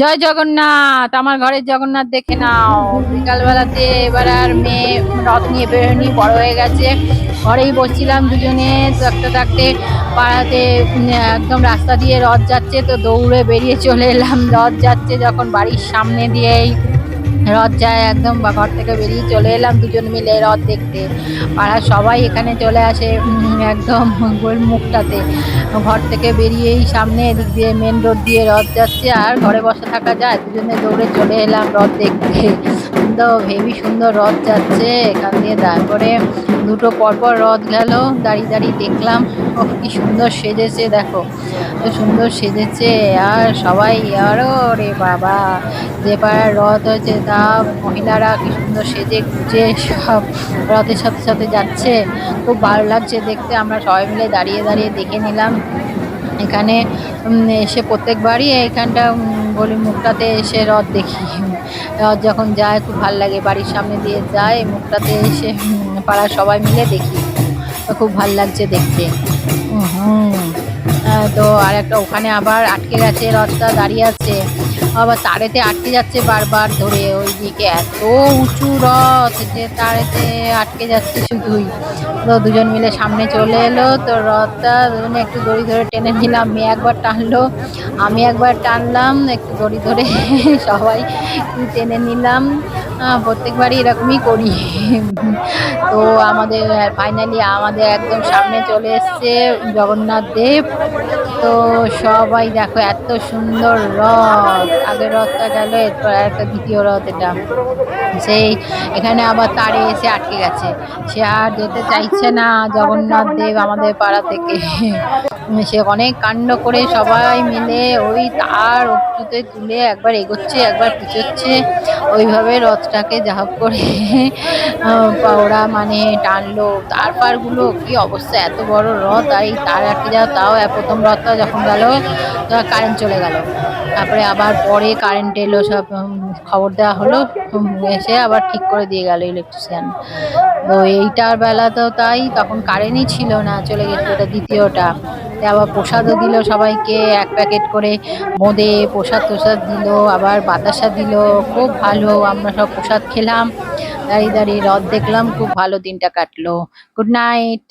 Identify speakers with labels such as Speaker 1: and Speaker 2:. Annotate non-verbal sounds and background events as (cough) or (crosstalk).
Speaker 1: জয় জগন্নাথ, আমার ঘরের জগন্নাথ দেখে নাও। বিকালবেলাতে এবার আর মেয়ে রথ নিয়ে বেরোনি বড় হয়ে গেছে। ঘরেই বসছিলাম দুজনে থাকতে থাকতে পাড়াতে একদম রাস্তা দিয়ে রথ যাচ্ছে, তো দৌড়ে বেরিয়ে চলে এলাম। রথ যাচ্ছে যখন বাড়ির সামনে দিয়েই। রথ যায় একদম বা ঘর থেকে বেরিয়ে চলে এলাম দুজন মিলে রথ দেখতে। পাড়ার সবাই এখানে চলে আসে একদম মুখটাতে। ঘর থেকে বেরিয়েই সামনে এদিক দিয়ে মেন রোড দিয়ে রথ যাচ্ছে আর ঘরে বসে থাকা যায়। দুজনে দৌড়ে চলে এলাম রথ দেখতে। সুন্দর হেভি সুন্দর রথ যাচ্ছে এখান দিয়ে। তারপরে দুটো পরপর রথ গেল, দাঁড়িয়ে দাঁড়িয়ে দেখলাম ও কি সুন্দর সেজেছে, দেখো। তো সুন্দর সেজেছে, আর সবাই, আরও রে বাবা। যে পাড়ার রথ হয়েছে, তা মহিলারা কি সুন্দর সেজে গুজে সব রথের সাথে সাথে যাচ্ছে। খুব ভালো লাগছে দেখতে, আমরা সবাই মিলে দাঁড়িয়ে দাঁড়িয়ে দেখে নিলাম। এখানে এসে প্রত্যেকবারই এইখানটা বলি, মুখটাতে এসে রথ দেখি। রথ যখন যায়, খুব ভালো লাগে। বাড়ির সামনে দিয়ে যায়, মুখটাতে এসে পাড়ার সবাই মিলে দেখি। খুব ভালো লাগছে দেখতে। হুম। তো আর একটা ওখানে আবার আটকে গেছে রথটা, দাঁড়িয়ে আছে। আবার তারেতে আটকে যাচ্ছে বারবার ধরে ওইদিকে এত উঁচু রথ যে তারেতে আটকে যাচ্ছে শুধুই। তো দুজন মিলে সামনে চলে এলো, তো রথটা দুজনে একটু দড়ি ধরে টেনে নিলাম। মেয়ে একবার টানলো, আমি একবার টানলাম, একটু দড়ি ধরে (laughs) সবাই টেনে নিলাম। প্রত্যেকবারই এরকমই করি। তো আমাদের ফাইনালি আমাদের একদম সামনে চলে এসছে জগন্নাথ দেব। তো সবাই দেখো, এত সুন্দর রথ। আগের রথটা গেল, এরপর একটা দ্বিতীয় রথ এটা। সেই এখানে আবার তারে এসে আটকে গেছে। সে আর যেতে চাইছে না, জগন্নাথ দেব আমাদের পাড়া থেকে। সে অনেক কাণ্ড করে সবাই মিলে ওই তার উঁচুতে তুলে একবার এগোচ্ছে, একবার পিছোচ্ছে। ওইভাবে রথটাকে হোক করে ওরা মানে টানলো। তার পারগুলো কি অবস্থা, এত বড় রথ। আর এই তার আটকে যাওয়া, তাও প্রথম রথটা যখন গেল কারেন্ট চলে গেল। তারপরে আবার পরে কারেন্ট এলো, সব খবর দেওয়া হলো এসে আবার ঠিক করে দিয়ে গেল ইলেকট্রিশিয়ান তো এইটার বেলা তো তাই, তখন কারেন্টই ছিল না, চলে গেছিল ওটা দ্বিতীয়টা। আবার প্রসাদও দিল সবাইকে, এক প্যাকেট করে বোঁদে প্রসাদ টোসাদ দিল, আবার বাতাসা দিল, খুব ভালো, আমরা সব প্রসাদ খেলাম। দাঁড়িয়ে দাঁড়িয়ে রথ দেখলাম, খুব ভালো দিনটা কাটলো। Good night